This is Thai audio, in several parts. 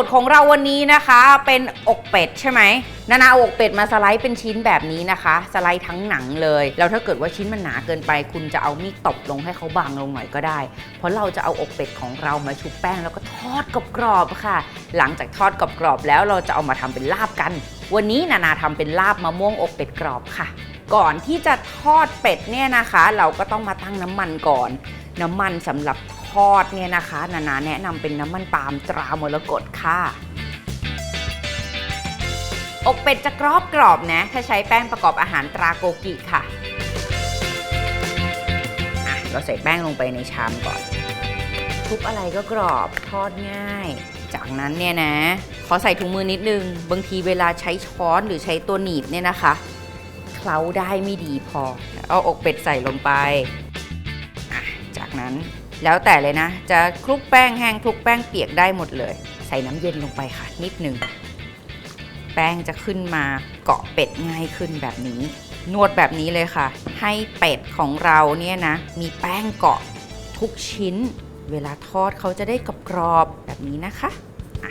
ทย์ของเราวันนี้นะคะเป็นอกเป็ดใช่ไหมนานาเอาอกเป็ดมาสไลด์เป็นชิ้นแบบนี้นะคะ สไลด์ทั้งหนังเลย แล้วถ้าเกิดว่าชิ้นมันหนาเกินไป คุณจะเอามีดตบลงให้เขาบางลงหน่อยก็ได้ เพราะเราจะเอาอกเป็ดของเรามาชุบแป้งแล้วก็ทอดกรอบๆค่ะ หลังจากทอดกรอบๆแล้วเราจะเอามาทำเป็นลาบกัน วันนี้นานาทำเป็นลาบมะม่วงอกเป็ดกรอบค่ะ ก่อนที่จะทอดเป็ดเนี่ยนะคะ เราก็ต้องมาตั้งน้ำมันก่อน น้ำมันสำหรับ อดเนี่ยนะคะนานาแนะนำเป็นน้ำมันปาล์มตรามรกตค่ะ อกเป็ดจะกรอบกรอบๆนะ ถ้าใช้แป้งประกอบอาหารตราโกกิค่ะอะ เราใส่แป้งลงไปในชามก่อนทุบอะไรก็กรอบทอดง่าย จากนั้นเนี่ยนะ ขอใส่ถุงมือนิดนึง บางทีเวลาใช้ช้อนหรือใช้ตัวหนีบเนี่ยนะคะเคล้าได้ไม่ดีพอ เอาอกเป็ดใส่ลงไป จากนั้น แล้วแต่เลยนะ จะคลุกแป้งแห้งคลุกแป้งเปียกได้หมดเลย ใส่น้ำเย็นลงไปค่ะ นิดหนึ่งแป้งจะขึ้นมาเกาะเป็ดง่ายขึ้นแบบนี้ นวดแบบนี้เลยค่ะ ให้เป็ดของเราเนี่ยนะ มีแป้งเกาะทุกชิ้น เวลาทอดเขาจะได้กรอบแบบนี้นะคะะ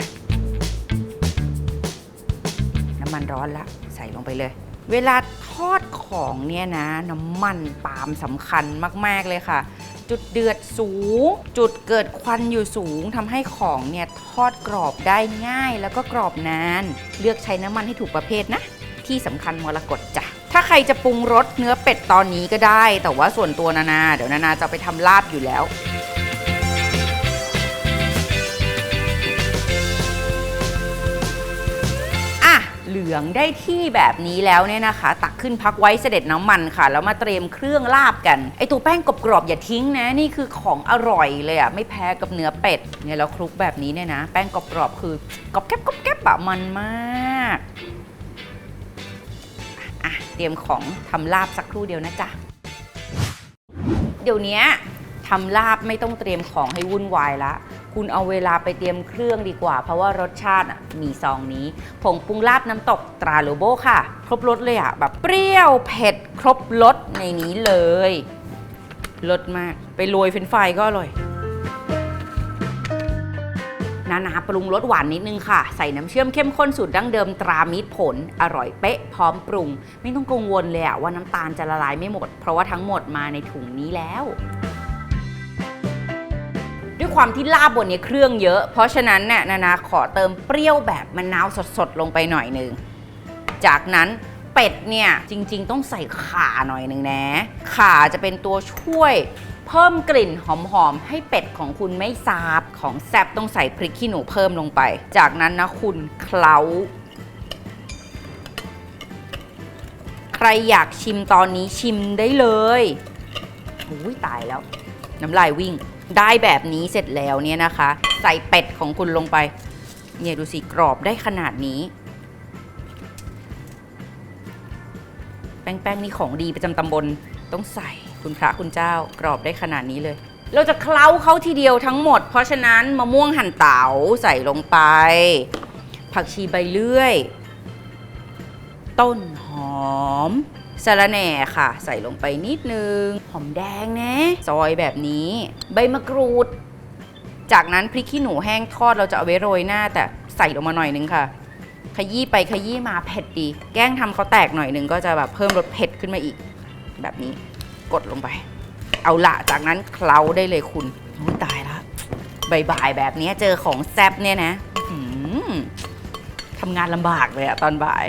น้ำมันร้อนละใส่ลงไปเลย เวลาทอดของเนี่ยนะ น้ำมันปาล์มสำคัญมาก ๆ เลยค่ะ จุดเดือดสูง จุดเกิดควันอยู่สูงทำให้ของเนี่ยทอดกรอบได้ง่ายแล้วก็กรอบนาน เลือกใช้น้ำมันให้ถูกประเภทนะ ที่สำคัญมรกตจ้ะถ้าใครจะปรุงรสเนื้อเป็ดตอนนี้ก็ได้ แต่ว่าส่วนตัวนานา เดี๋ยวนานาจะไปทำลาบอยู่แล้ว เหลืองได้ที่แบบนี้แล้วเนี่ยนะคะ ตักขึ้นพักไว้เสด็จน้ำมันค่ะ แล้วมาเตรียมเครื่องลาบกัน ไอตัวแป้งกรอบๆอย่าทิ้งนะ นี่คือของอร่อยเลยอะ ไม่แพ้กับเนื้อเป็ด เนี่ยเราคลุกแบบนี้เนี่ยนะ แป้งกรอบๆคือกรอบแก๊บกรอบแก๊บอะมันมากอะเตรียมของทำลาบสักครู่เดียวนะจ๊ะ เดี๋ยวนี้ทำลาบไม่ต้องเตรียมของให้วุ่นวายละ คุณเอาเวลาไปเตรียมเครื่องดีกว่า เพราะว่ารสชาติมีซองนี้ ผงปรุงลาบน้ำตกตราโลโบค่ะ ครบรสเลยอะแบบเปรี้ยวเผ็ดครบรสในนี้เลยรสมาก ไปโรยเฟรนฟรายก็อร่อยนานาปรุงรสหวานนิดนึงค่ะ ใส่น้ำเชื่อมเข้มข้นสูตรดั้งเดิมตรามิตรผล อร่อยเป๊ะพร้อมปรุง ไม่ต้องกังวลเลยอะว่าน้ำตาลจะละลายไม่หมด เพราะว่าทั้งหมดมาในถุงนี้แล้ว ความที่ลาบบนนี้เครื่องเยอะ เพราะฉะนั้นเนี่ยนานาขอเติมเปรี้ยวแบบมะนาวสดๆ ลงไปหน่อยหนึ่ง จากนั้นเป็ดเนี่ยจริง ๆ ต้องใส่ข่าหน่อยหนึ่งนะ ข่าจะเป็นตัวช่วยเพิ่มกลิ่นหอมๆ ให้เป็ดของคุณไม่ซาบของแซบต้องใส่พริกขี้หนูเพิ่มลงไป จากนั้นนะคุณเคล้า ใครอยากชิมตอนนี้ชิมได้เลยอุ้ยตายแล้ว น้ำลายวิ่ง ได้แบบนี้เสร็จแล้วเนี่ยนะคะ ใส่เป็ดของคุณลงไป เนี่ยดูสิกรอบได้ขนาดนี้ แป้งๆนี่ของดีประจำตำบลต้องใส่คุณพระคุณเจ้ากรอบได้ขนาดนี้เลย เราจะเคล้าเขาทีเดียวทั้งหมด เพราะฉะนั้นมะม่วงหั่นเต๋าใส่ลงไป ผักชีใบเลื่อย ต้นหอม สะระแหน่ค่ะ ใส่ลงไปนิดนึง หอมแดงนะซอยแบบนี้ ใบมะกรูด จากนั้นพริกขี้หนูแห้งทอดเราจะเอาไว้โรยหน้า แต่ใส่ลงมาหน่อยนึงค่ะ ขยี้ไปขยี้มาเผ็ดดี แกล้งทำเขาแตกหน่อยนึงก็จะแบบเพิ่มรสเผ็ดขึ้นมาอีก แบบนี้กดลงไป เอาละจากนั้นเคล้าได้เลยคุณตายละบ่ายๆแบบนี้เจอของแซบเนี่ยนะทำงานลำบากเลยอะตอนบ่าย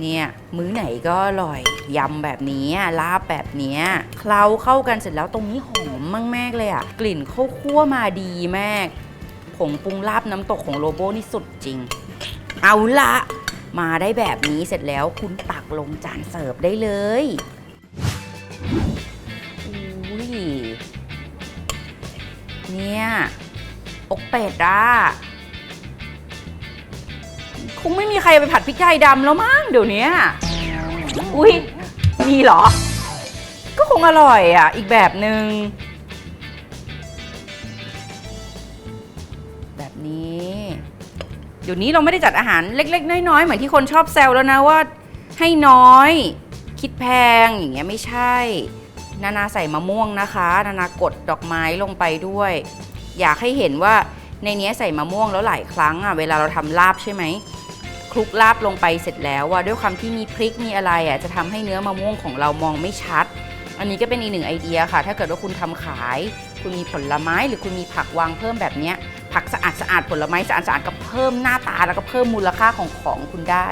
เนี่ย มื้อไหนก็อร่อย ยำแบบนี้ลาบแบบนี้เคล้าเข้ากันเสร็จแล้วตรงนี้หอมมากๆเลยอะกลิ่นข้าวคั่วมาดีมากผงปรุงลาบน้ำตกของโลโบนี่สุดจริง เอาละมาได้แบบนี้เสร็จแล้วคุณตักลงจานเสิร์ฟได้เลยอุ้ยเนี่ยอกเป็ดอะคงไม่มีใครไปผัดพริกไทยดำแล้วมั้งเดี๋ยวนี้อุ้ย มีเหรอ ก็คงอร่อยอะ อีกแบบหนึง่งแบบนี้ เดี๋ยวนี้เราไม่ได้จัดอาหารเล็ก ๆ น้อย ๆ เหมือนที่คนชอบแซวแล้วนะว่า ให้น้อย คิดแพงอย่างเงี้ยไม่ใช่ นานาใส่มะม่วงนะคะ นานากดดอกไม้ลงไปด้วย อยากให้เห็นว่าในเนี้ยใส่มะม่วงแล้วหลายครั้งอะเวลาเราทำลาบใช่ไหม คลุกลาบลงไปเสร็จแล้วว่าด้วยความที่มีพริกมีอะไรอะจะทำให้เนื้อมะม่วงของเรามองไม่ชัด อันนี้ก็เป็นอีกหนึ่งไอเดียค่ะ ถ้าเกิดว่าคุณทำขาย คุณมีผลไม้หรือคุณมีผักวางเพิ่มแบบนี้ผักสะอาดสะอาดผลไม้สะอาดสะอาดก็เพิ่มหน้าตาแล้วก็เพิ่มมูลค่าของของคุณได้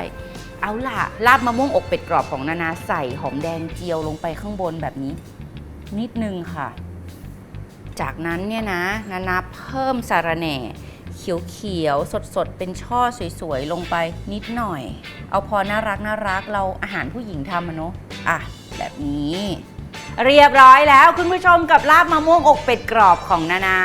เอาล่ะลาบมะม่วงอกเป็ดกรอบของนานาใส่หอมแดงเจียวลงไปข้างบนแบบนี้ นิดนึงค่ะ จากนั้นเนี่ยนะนานาเพิ่มสาระแหน่ เขียวๆ สดๆ เป็นช่อสวยๆ ลงไปนิดหน่อย เอาพอน่ารักน่ารักเราอาหารผู้หญิงทำอะเนาะอะ แบบนี้ เรียบร้อยแล้วคุณผู้ชมกับลาบมะม่วงอกเป็ดกรอบของนานา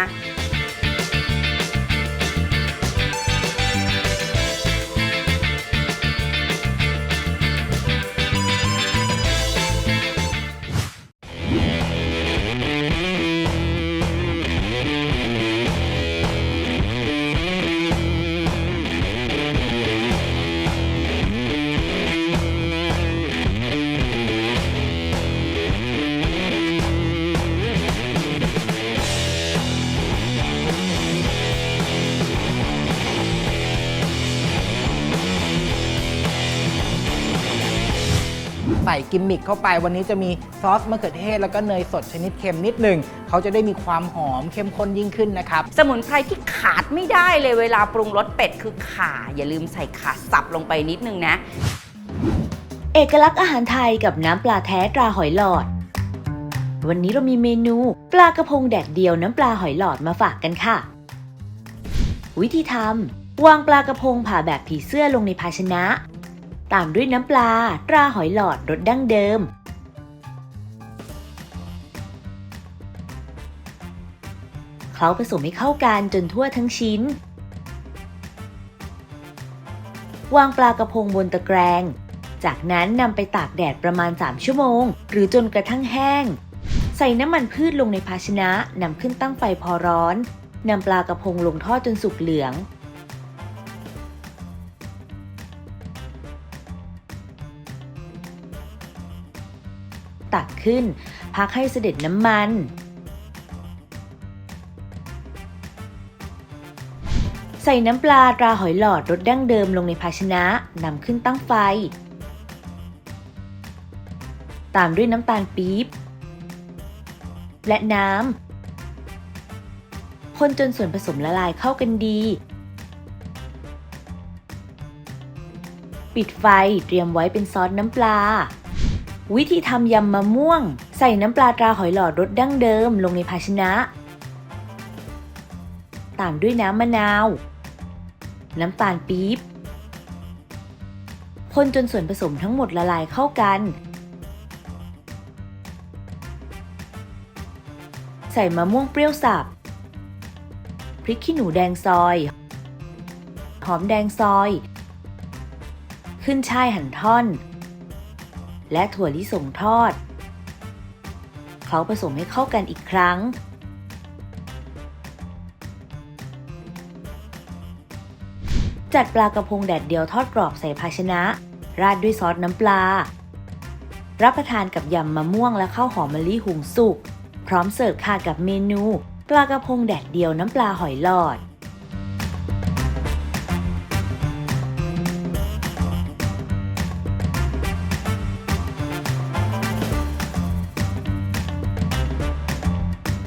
ใส่กิมมิคเข้าไป วันนี้จะมีซอสมะเขือเทศแล้วก็เนยสดชนิดเค็มนิดหนึ่งเขาจะได้มีความหอมเข้มข้นยิ่งขึ้นนะครับ สมุนไพรที่ขาดไม่ได้เลยเวลาปรุงรสเป็ดคือข่า อย่าลืมใส่ข่าสับลงไปนิดนึงนะ เอกลักษณ์อาหารไทยกับน้ำปลาแท้ตราหอยหลอด วันนี้เรามีเมนู ปลากระพงแดดเดียวน้ำปลาหอยหลอดมาฝากกันค่ะ วิธีทำวางปลากระพงผ่าแบบผีเสื้อลงในภาชนะ ตามด้วยน้ำปลา ตราหอยหลอดรสดั้งเดิม เคล้าผสมให้เข้ากันจนทั่วทั้งชิ้น วางปลากระพงบนตะแกรง จากนั้นนำไปตากแดดประมาณ 3 ชั่วโมง หรือจนกระทั่งแห้ง ใส่น้ำมันพืชลงในภาชนะนำขึ้นตั้งไฟพอร้อนนำปลากระพงลงทอดจนสุกเหลือง ตักขึ้น พักให้เสด็จน้ำมัน ใส่น้ำปลาตราหอยหลอดรสดั้งเดิมลงในภาชนะนำขึ้นตั้งไฟ ตามด้วยน้ำตาลปี๊บและน้ำคนจนส่วนผสมละลายเข้ากันดี ปิดไฟเตรียมไว้เป็นซอสน้ำปลา วิธีทำยำมะม่วง ใส่น้ำปลาตราหอยหลอดรสดั้งเดิมลงในภาชนะ ตามด้วยน้ำมะนาว น้ำตาลปี๊บคนจนส่วนผสมทั้งหมดละลายเข้ากัน ใส่มะม่วงเปรี้ยวสับ พริกขี้หนูแดงซอย หอมแดงซอย ขึ้นช่ายหั่นท่อน และถั่วลิสงทอดเคล้าผสมให้เข้ากันอีกครั้ง จัดปลากระพงแดดเดียวทอดกรอบใส่ภาชนะ ราดด้วยซอสน้ำปลา รับประทานกับยำมะม่วงและข้าวหอมมะลิหุงสุก พร้อมเสิร์ฟค่ะกับเมนู ปลากระพงแดดเดียวน้ำปลาหอยหลอด